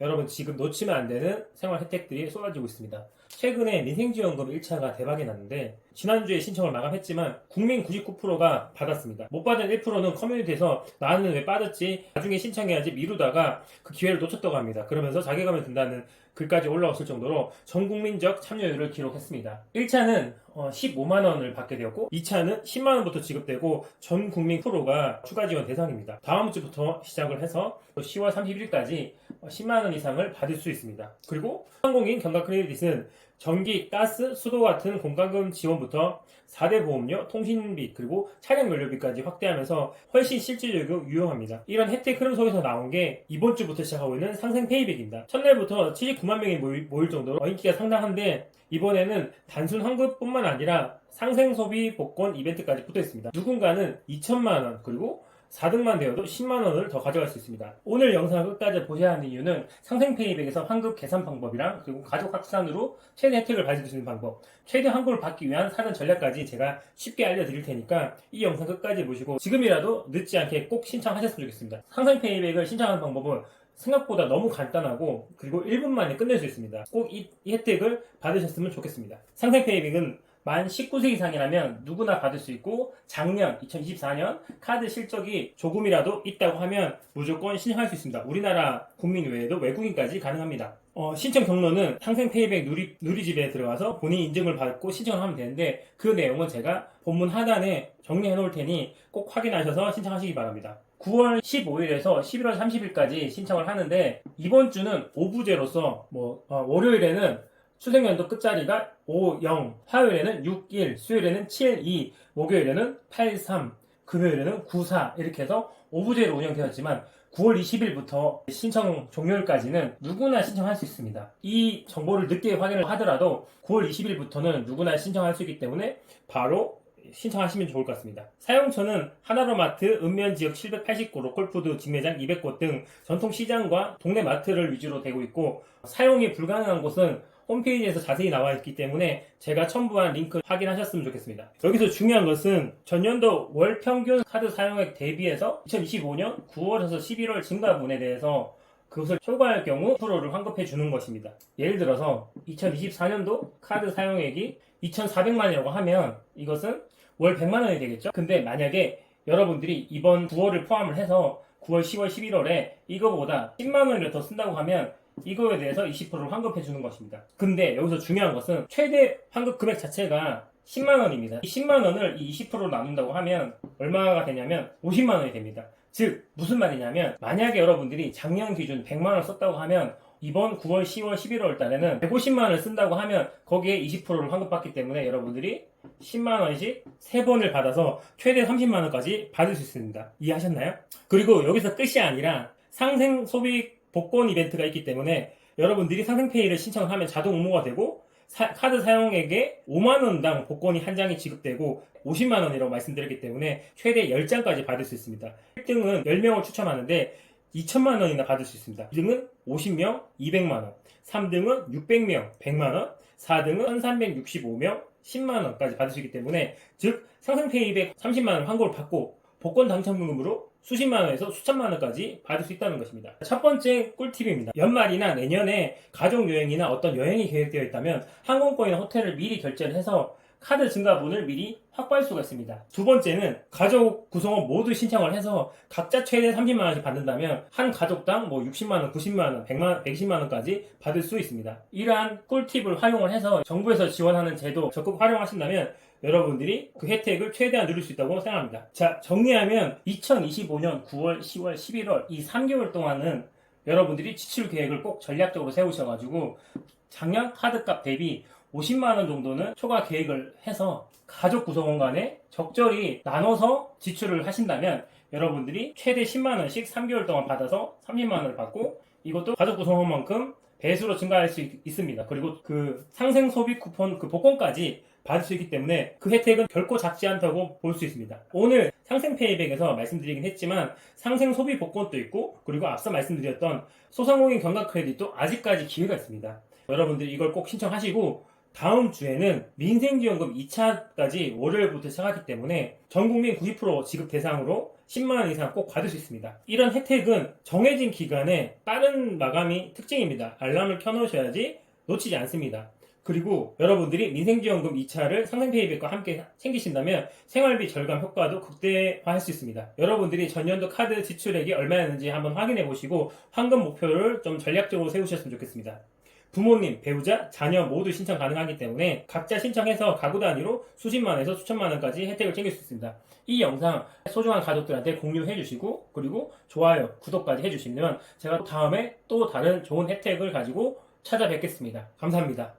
여러분 지금 놓치면 안 되는 생활 혜택들이 쏟아지고 있습니다. 최근에 민생지원금 1차가 대박이 났는데 지난주에 신청을 마감했지만 국민 99%가 받았습니다. 못 받은 1%는 커뮤니티에서 나는 왜 빠졌지? 나중에 신청해야지 미루다가 그 기회를 놓쳤다고 합니다. 그러면서 자괴감이 든다는 글까지 올라왔을 정도로 전 국민적 참여율을 기록했습니다. 1차는 15만 원을 받게 되었고 2차는 10만 원부터 지급되고 전 국민 프로가 추가 지원 대상입니다. 다음 주부터 시작을 해서 10월 31일까지 10만 원 이상을 받을 수 있습니다. 그리고 항공인 경과 크레딧은 전기, 가스, 수도 같은 공과금 지원부터 4대 보험료, 통신비, 그리고 차량 연료비까지 확대하면서 훨씬 실질적이고 유용합니다. 이런 혜택 흐름 속에서 나온 게 이번 주부터 시작하고 있는 상생 페이백입니다. 첫날부터 79만 명이 모일, 정도로 인기가 상당한데 이번에는 단순 환급뿐만 아니라 상생 소비 복권 이벤트까지 붙어 있습니다. 누군가는 2천만 원 그리고 4등만 되어도 10만 원을 더 가져갈 수 있습니다. 오늘 영상을 끝까지 보셔야 하는 이유는 상생페이백에서 환급 계산 방법이랑 그리고 가족 확산으로 최대 혜택을 받을 수 있는 방법, 최대 환급을 받기 위한 사전 전략까지 제가 쉽게 알려드릴 테니까 이 영상 끝까지 보시고 지금이라도 늦지 않게 꼭 신청하셨으면 좋겠습니다. 상생페이백을 신청하는 방법은 생각보다 너무 간단하고 그리고 1분 만에 끝낼 수 있습니다. 꼭 이 혜택을 받으셨으면 좋겠습니다. 상생페이백은 만 19세 이상이라면 누구나 받을 수 있고 작년 2024년 카드 실적이 조금이라도 있다고 하면 무조건 신청할 수 있습니다. 우리나라 국민 외에도 외국인까지 가능합니다. 어, 신청 경로는 상생 페이백 누리, 누리집에 들어가서 본인 인증을 받고 신청을 하면 되는데 그 내용은 제가 본문 하단에 정리해 놓을 테니 꼭 확인하셔서 신청하시기 바랍니다. 9월 15일에서 11월 30일까지 신청을 하는데 이번 주는 오부제로서 뭐 어, 월요일에는 수생연도 끝자리가 5, 0, 화요일에는 6, 1, 수요일에는 7, 2, 목요일에는 8, 3, 금요일에는 9, 4 이렇게 해서 오부제로 운영되었지만 9월 20일부터 신청 종료일까지는 누구나 신청할 수 있습니다. 이 정보를 늦게 확인을 하더라도 9월 20일부터는 누구나 신청할 수 있기 때문에 바로 신청하시면 좋을 것 같습니다. 사용처는 하나로마트, 읍면지역 789, 로컬푸드 직매장 200곳 등 전통 시장과 동네 마트를 위주로 되고 있고 사용이 불가능한 곳은 홈페이지에서 자세히 나와 있기 때문에 제가 첨부한 링크 확인하셨으면 좋겠습니다. 여기서 중요한 것은 전년도 월 평균 카드 사용액 대비해서 2025년 9월에서 11월 증가분에 대해서 그것을 초과할 경우 10%를 환급해 주는 것입니다. 예를 들어서 2024년도 카드 사용액이 2,400만이라고 하면 이것은 월 100만 원이 되겠죠? 근데 만약에 여러분들이 이번 9월을 포함을 해서 9월, 10월, 11월에 이거보다 10만 원을 더 쓴다고 하면 이거에 대해서 20%를 환급해 주는 것입니다. 근데 여기서 중요한 것은 최대 환급 금액 자체가 10만 원입니다. 이 10만 원을 이 20%로 나눈다고 하면 얼마가 되냐면 50만 원이 됩니다. 즉 무슨 말이냐면 만약에 여러분들이 작년 기준 100만 원 썼다고 하면 이번 9월, 10월, 11월 달에는 150만 원을 쓴다고 하면 거기에 20%를 환급받기 때문에 여러분들이 10만 원씩 3번을 받아서 최대 30만 원까지 받을 수 있습니다. 이해하셨나요? 그리고 여기서 끝이 아니라 상생 소비 복권 이벤트가 있기 때문에 여러분들이 상생페이를 신청을 하면 자동 응모가 되고 사- 카드 사용액에 5만원당 복권이 한 장이 지급되고 50만원이라고 말씀드렸기 때문에 최대 10장까지 받을 수 있습니다. 1등은 10명을 추첨하는데 2천만원이나 받을 수 있습니다. 2등은 50명, 200만원, 3등은 600명, 100만원, 4등은 1365명, 10만원까지 받을 수 있기 때문에 즉 상생페이백 30만원 환급을 받고 복권 당첨금으로 수십만 원에서 수천만 원까지 받을 수 있다는 것입니다. 첫 번째 꿀팁입니다. 연말이나 내년에 가족 여행이나 어떤 여행이 계획되어 있다면 항공권이나 호텔을 미리 결제를 해서 카드 증가분을 미리 확보할 수가 있습니다. 두 번째는 가족 구성원 모두 신청을 해서 각자 최대 30만 원씩 받는다면 한 가족당 뭐 60만 원, 90만 원, 100만 120만 원까지 받을 수 있습니다. 이러한 꿀팁을 활용을 해서 정부에서 지원하는 제도 적극 활용하신다면 여러분들이 그 혜택을 최대한 누릴 수 있다고 생각합니다. 자, 정리하면 2025년 9월, 10월, 11월 이 3개월 동안은 여러분들이 지출 계획을 꼭 전략적으로 세우셔가지고 작년 카드값 대비 50만 원 정도는 초과 계획을 해서 가족 구성원 간에 적절히 나눠서 지출을 하신다면 여러분들이 최대 10만 원씩 3개월 동안 받아서 30만 원을 받고 이것도 가족 구성원만큼 배수로 증가할 수 있, 습니다 그리고 그 상생 소비 쿠폰 그 복권까지 받을 수 있기 때문에 그 혜택은 결코 작지 않다고 볼 수 있습니다. 오늘 상생페이백에서 말씀드리긴 했지만 상생 소비 복권도 있고 그리고 앞서 말씀드렸던 소상공인 경각 크레딧도 아직까지 기회가 있습니다. 여러분들 이걸 꼭 신청하시고 다음 주에는 민생지원금 2차까지 월요일부터 시작하기 때문에 전 국민 90% 지급 대상으로 10만원 이상 꼭 받을 수 있습니다. 이런 혜택은 정해진 기간에 빠른 마감이 특징입니다. 알람을 켜놓으셔야지 놓치지 않습니다. 그리고 여러분들이 민생지원금 2차를 상생페이백과 함께 챙기신다면 생활비 절감 효과도 극대화할 수 있습니다. 여러분들이 전년도 카드 지출액이 얼마였는지 한번 확인해 보시고 황금 목표를 좀 전략적으로 세우셨으면 좋겠습니다. 부모님, 배우자, 자녀 모두 신청 가능하기 때문에 각자 신청해서 가구 단위로 수십만에서 수천만 원까지 혜택을 챙길 수 있습니다. 이 영상 소중한 가족들한테 공유해 주시고 그리고 좋아요, 구독까지 해주시면 제가 다음에 또 다른 좋은 혜택을 가지고 찾아뵙겠습니다. 감사합니다.